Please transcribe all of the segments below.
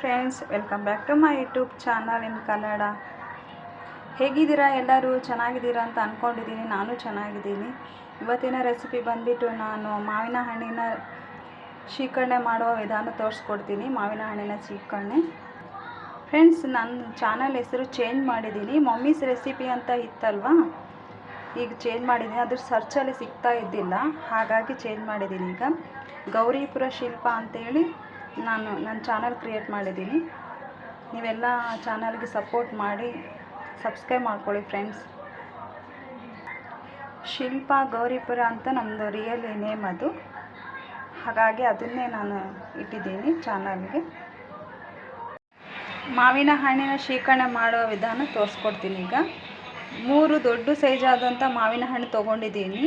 Friends, welcome back to my YouTube channel in Kannada. ಹೇಗಿದ್ದೀರಾ ಎಲ್ಲರೂ? ಚೆನ್ನಾಗಿದ್ದೀರಾ ಅಂತ ಅಂದ್ಕೊಂಡಿದ್ದೀನಿ ನಾನು ಚೆನ್ನಾಗಿದ್ದೀನಿ. ಇವತ್ತಿನ ರೆಸಿಪಿ ಬಂದುಬಿಟ್ಟು ನಾನು ಮಾವಿನ ಹಣ್ಣಿನ ಶೀಕರಣೆ ಮಾಡುವ ವಿಧಾನ ತೋರಿಸ್ಕೊಡ್ತೀನಿ, ಮಾವಿನ ಹಣ್ಣಿನ ಶೀಕರಣೆ. ಫ್ರೆಂಡ್ಸ್, ನನ್ನ ಚಾನಲ್ ಹೆಸರು ಚೇಂಜ್ ಮಾಡಿದ್ದೀನಿ. ಮಮ್ಮೀಸ್ ರೆಸಿಪಿ ಅಂತ ಇತ್ತಲ್ವಾ? ಈಗ ಚೇಂಜ್ ಮಾಡಿದ್ದೀನಿ, ಅದ್ರ ಸರ್ಚಲ್ಲಿ ಸಿಗ್ತಾ ಇದ್ದಿಲ್ಲ, ಹಾಗಾಗಿ ಚೇಂಜ್ ಮಾಡಿದ್ದೀನಿ ಈಗ. ಗೌರಿಪುರ ಶಿಲ್ಪ ಅಂತೇಳಿ ನಾನು ನನ್ನ ಚಾನಲ್ ಕ್ರಿಯೇಟ್ ಮಾಡಿದ್ದೀನಿ. ನೀವೆಲ್ಲ ಚಾನಲ್ಗೆ ಸಪೋರ್ಟ್ ಮಾಡಿ, ಸಬ್ಸ್ಕ್ರೈಬ್ ಮಾಡ್ಕೊಳ್ಳಿ ಫ್ರೆಂಡ್ಸ್. ಶಿಲ್ಪ ಗೌರಿಪುರ ಅಂತ ನಮ್ಮದು ರಿಯಲ್ ನೇಮ್ ಅದು. ಹಾಗಾಗಿ ಅದನ್ನೇ ನಾನು ಇಟ್ಟಿದ್ದೀನಿ ಚಾನಲ್ಗೆ. ಮಾವಿನ ಹಣ್ಣಿನ ಶೀಕರಣೆ ಮಾಡುವ ವಿಧಾನ ತೋರಿಸ್ಕೊಡ್ತೀನಿ ಈಗ. ಮೂರು ದೊಡ್ಡ ಸೈಜ್ ಆದಂಥ ಮಾವಿನ ಹಣ್ಣು ತೊಗೊಂಡಿದ್ದೀನಿ.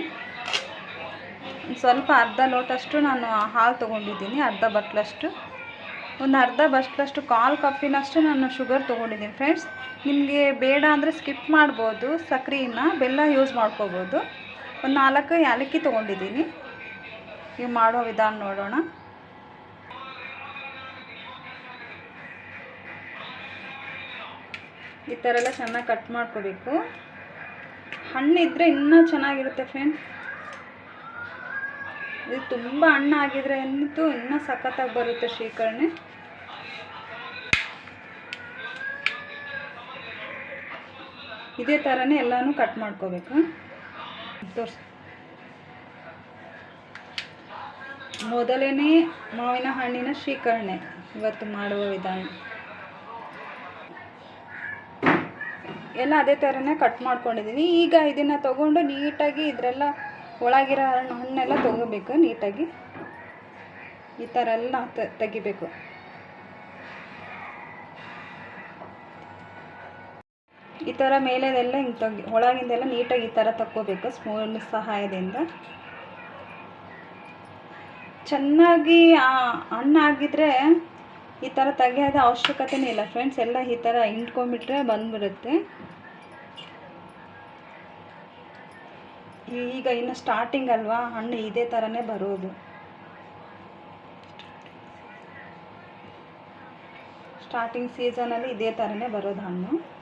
ಸ್ವಲ್ಪ ಅರ್ಧ ಲೋಟಷ್ಟು ನಾನು ಹಾಲು ತೊಗೊಂಡಿದ್ದೀನಿ, ಅರ್ಧ ಬಟ್ಲಷ್ಟು. ಒಂದು ಅರ್ಧ ಬಟ್ಲಷ್ಟು ಕಾಲು ಕಪ್ಪಿನಷ್ಟು ನಾನು ಶುಗರ್ ತೊಗೊಂಡಿದ್ದೀನಿ ಫ್ರೆಂಡ್ಸ್. ನಿಮಗೆ ಬೇಡ ಅಂದರೆ ಸ್ಕಿಪ್ ಮಾಡ್ಬೋದು ಸಕ್ಕರೆನ ಬೆಲ್ಲ ಯೂಸ್ ಮಾಡ್ಕೋಬೋದು. ಒಂದು ನಾಲ್ಕು ಏಲಕ್ಕಿ ತೊಗೊಂಡಿದ್ದೀನಿ. ಈಗ ಮಾಡೋ ವಿಧಾನ ನೋಡೋಣ. ಈ ಥರ ಎಲ್ಲ ಚೆನ್ನಾಗಿ ಕಟ್ ಮಾಡ್ಕೋಬೇಕು. ಹಣ್ಣಿದ್ದರೆ ಇನ್ನೂ ಚೆನ್ನಾಗಿರುತ್ತೆ ಫ್ರೆಂಡ್ಸ್. ಇದು ತುಂಬ ಹಣ್ಣಾಗಿದ್ರೆ ಅಂತೂ ಇನ್ನೂ ಸಖತ್ತಾಗಿ ಬರುತ್ತೆ ಶೇಖರಣೆ. ಇದೇ ಥರನೇ ಎಲ್ಲನೂ ಕಟ್ ಮಾಡ್ಕೋಬೇಕು. ತೋರಿಸಿ. ಮೊದಲನೇ ಮಾವಿನ ಹಣ್ಣಿನ ಶೇಖರಣೆ ಇವತ್ತು ಮಾಡುವ ವಿಧಾನ. ಎಲ್ಲ ಅದೇ ಥರನೇ ಕಟ್ ಮಾಡ್ಕೊಂಡಿದ್ದೀನಿ ಈಗ ಇದನ್ನು ತಗೊಂಡು ನೀಟಾಗಿ ಇದರೆಲ್ಲ ಒಳಗಿರೋ ಹಣ್ಣೆಲ್ಲ ತೊಗೋಬೇಕು, ನೀಟಾಗಿ. ಈ ಥರ ಎಲ್ಲ ತೆಗಿಬೇಕು. ಈ ಥರ ಮೇಲೆದೆಲ್ಲ ಹಿಂಗೆ ತೆಗಿ, ಒಳಗಿಂದೆಲ್ಲ ನೀಟಾಗಿ ಈ ಥರ ತಕ್ಕೋಬೇಕು ಸ್ಪೂನ್ ಸಹಾಯದಿಂದ. ಚೆನ್ನಾಗಿ ಹಣ್ಣಾಗಿದ್ರೆ ಈ ಥರ ತೆಗಿಯೋದ ಅವಶ್ಯಕತೆನೇ ಇಲ್ಲ. ಫ್ರೆಂಡ್ಸ್ ಎಲ್ಲ ಈ ಥರ ಹಿಂಡ್ಕೊಂಡ್ಬಿಟ್ರೆ ಬಂದ್ಬಿಡುತ್ತೆ. ಈಗ ಇನ್ನು ಸ್ಟಾರ್ಟಿಂಗ್ ಅಲ್ವಾ? ಹಣ್ಣು ಇದೇ ಥರನೇ ಬರೋದು. ಸ್ಟಾರ್ಟಿಂಗ್ ಸೀಸನಲ್ಲಿ ಇದೇ ಥರನೇ ಬರೋದು ಹಣ್ಣು.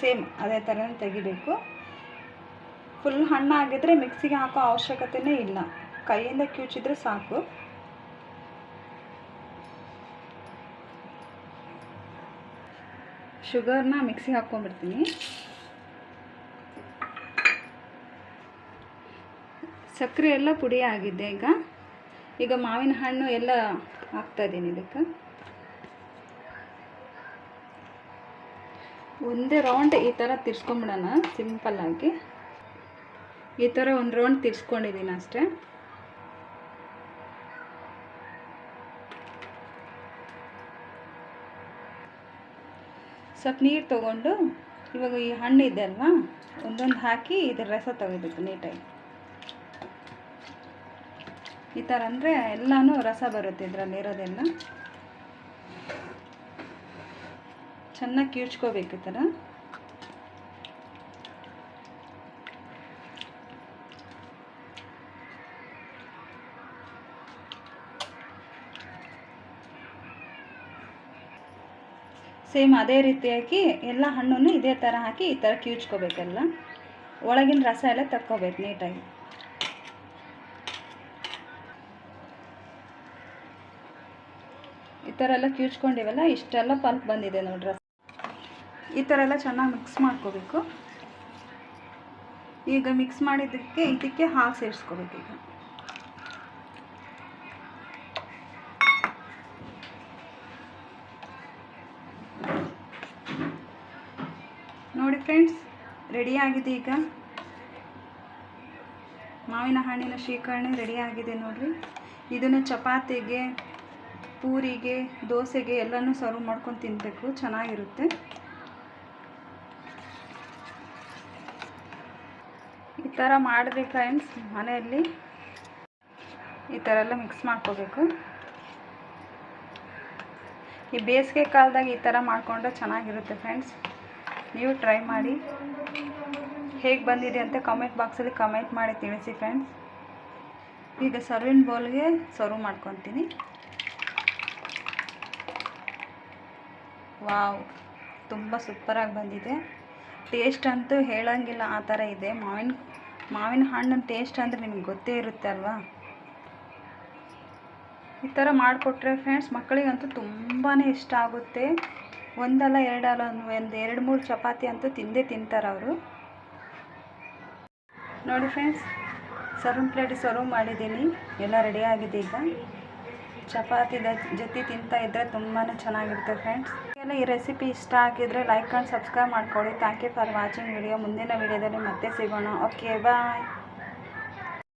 ಸೇಮ್ ಅದೇ ಥರನೇ ತೆಗಿಬೇಕು. ಫುಲ್ ಹಣ್ಣಾಗಿದ್ರೆ ಮಿಕ್ಸಿಗೆ ಹಾಕೋ ಅವಶ್ಯಕತೆನೇ ಇಲ್ಲ. ಕೈಯಿಂದ ಕಿವುಚಿದ್ರೆ ಸಾಕು. ಶುಗರ್ನ ಮಿಕ್ಸಿಗೆ ಹಾಕ್ಕೊಂಡ್ಬಿಡ್ತೀನಿ. ಸಕ್ಕರೆ ಎಲ್ಲ ಪುಡಿ ಆಗಿದೆ ಈಗ. ಈಗ ಮಾವಿನ ಹಣ್ಣು ಎಲ್ಲ ಹಾಕ್ತಾ ಇದ್ದೀನಿ ಇದಕ್ಕೆ. ಒಂದೇ ರೌಂಡ್ ಈ ಥರ ತಿರ್ಸ್ಕೊಂಬಿಡೋಣ ಸಿಂಪಲ್ಲಾಗಿ ಈ ಥರ ಒಂದು ರೌಂಡ್ ತಿರ್ಸ್ಕೊಂಡಿದ್ದೀನಿ ಅಷ್ಟೇ. ಸ್ವಲ್ಪ ನೀರು ತೊಗೊಂಡು ಇವಾಗ ಈ ಹಣ್ಣು ಇದೆ ಅಲ್ವಾ, ಒಂದೊಂದು ಹಾಕಿ ಇದ್ರ ರಸ ತೆಗಿಬೇಕು ನೀಟಾಗಿ. ಈ ಥರ ಅಂದರೆ ಎಲ್ಲನೂ ರಸ ಬರುತ್ತೆ ಇದರಲ್ಲಿ ಇರೋದೆಲ್ಲ. ಚೆನ್ನಾಗಿ ಕಿರ್ಚ್ಕೋಬೇಕು ಈ ಥರ. ಸೇಮ್ ಅದೇ ರೀತಿಯಾಗಿ ಎಲ್ಲ ಹಣ್ಣನ್ನು ಇದೇ ಥರ ಹಾಕಿ ಈ ಥರ ಕಿವುಚ್ಕೋಬೇಕೆಲ್ಲ. ಒಳಗಿನ ರಸ ಎಲ್ಲ ತಕ್ಕೋಬೇಕು ನೀಟಾಗಿ. ಈ ಥರ ಎಲ್ಲ ಕಿವುಚ್ಕೊಂಡಿವಲ್ಲ, ಇಷ್ಟೆಲ್ಲ ಪಲ್ಪ್ ಬಂದಿದೆ ನೋಡ್ರಿ. ಈ ಥರ ಎಲ್ಲ ಚೆನ್ನಾಗಿ ಮಿಕ್ಸ್ ಮಾಡ್ಕೋಬೇಕು. ಈಗ ಮಿಕ್ಸ್ ಮಾಡಿದ್ದಕ್ಕೆ ಇದಕ್ಕೆ ಹಾಲು ಸೇರಿಸ್ಕೋಬೇಕು ಈಗ. ಫ್ರೆಂಡ್ಸ್ ರೆಡಿಯಾಗಿದೆ ಈಗ? ಮಾವಿನ ಹಣ್ಣಿನ ಶೇಖರಣೆ ರೆಡಿಯಾಗಿದೆ ನೋಡಿರಿ. ಇದನ್ನು ಚಪಾತಿಗೆ, ಪೂರಿಗೆ, ದೋಸೆಗೆ ಎಲ್ಲನೂ ಸರ್ವ್ ಮಾಡ್ಕೊಂಡು ತಿನ್ನಬೇಕು ಚೆನ್ನಾಗಿರುತ್ತೆ. ಈ ಥರ ಮಾಡಿದ್ರಿ ಫ್ರೆಂಡ್ಸ್ ಮನೆಯಲ್ಲಿ. ಈ ಥರ ಎಲ್ಲ ಮಿಕ್ಸ್ ಮಾಡ್ಕೋಬೇಕು. ಈ ಬೇಸಿಗೆ ಕಾಲದಾಗ ಈ ಥರ ಮಾಡಿಕೊಂಡ್ರೆ ಚೆನ್ನಾಗಿರುತ್ತೆ ಫ್ರೆಂಡ್ಸ್ ನೀವು ಟ್ರೈ ಮಾಡಿ. ಹೇಗೆ ಬಂದಿದೆ ಅಂತ ಕಮೆಂಟ್ ಬಾಕ್ಸಲ್ಲಿ ಕಮೆಂಟ್ ಮಾಡಿ ತಿಳಿಸಿ ಫ್ರೆಂಡ್ಸ್ ಈಗ ಸರ್ವಿನ್ ಬೌಲ್ಗೆ ಸರ್ವ್ ಮಾಡ್ಕೊತೀನಿ. ವಾವ್ ತುಂಬ ಸೂಪರಾಗಿ ಬಂದಿದೆ. ಟೇಸ್ಟ್ ಅಂತೂ ಹೇಳೋಂಗಿಲ್ಲ ಆ ಥರ ಇದೆ. ಮಾವಿನ ಮಾವಿನ ಹಣ್ಣಿನ ಟೇಸ್ಟ್ ಅಂದರೆ ನಿಮ್ಗೆ ಗೊತ್ತೇ ಇರುತ್ತೆ ಅಲ್ವಾ? ಈ ಥರ ಮಾಡಿಕೊಟ್ರೆ ಫ್ರೆಂಡ್ಸ್ ಮಕ್ಕಳಿಗಂತೂ ತುಂಬಾ ಇಷ್ಟ ಆಗುತ್ತೆ. ಒಂದಲ್ಲ, ಎರಡಲ್ಲ ಒಂದು ಎರಡು ಮೂರು ಚಪಾತಿ ಅಂತೂ ತಿಂದೇ ತಿಂತಾರೆ ಅವರು. ನೋಡಿ ಫ್ರೆಂಡ್ಸ್ ಸರ್ವ್ ಪ್ಲೇಟ್ ಸರ್ವ್ ಮಾಡಿದ್ದೀನಿ. ಎಲ್ಲ ರೆಡಿಯಾಗಿದೆ ಈಗ. ಚಪಾತಿ ಜೊತೆ ತಿಂತಾ ಇದ್ದರೆ ತುಂಬಾ ಚೆನ್ನಾಗಿರುತ್ತೆ ಫ್ರೆಂಡ್ಸ್ ಎಲ್ಲ ಈ ರೆಸಿಪಿ ಇಷ್ಟ ಆಗಿದ್ರೆ ಲೈಕ್ ಆ್ಯಂಡ್ ಸಬ್ಸ್ಕ್ರೈಬ್ ಮಾಡ್ಕೊಳ್ಳಿ. Thank you for watching video ಮುಂದಿನ ವಿಡಿಯೋದಲ್ಲಿ ಮತ್ತೆ ಸಿಗೋಣ. Okay bye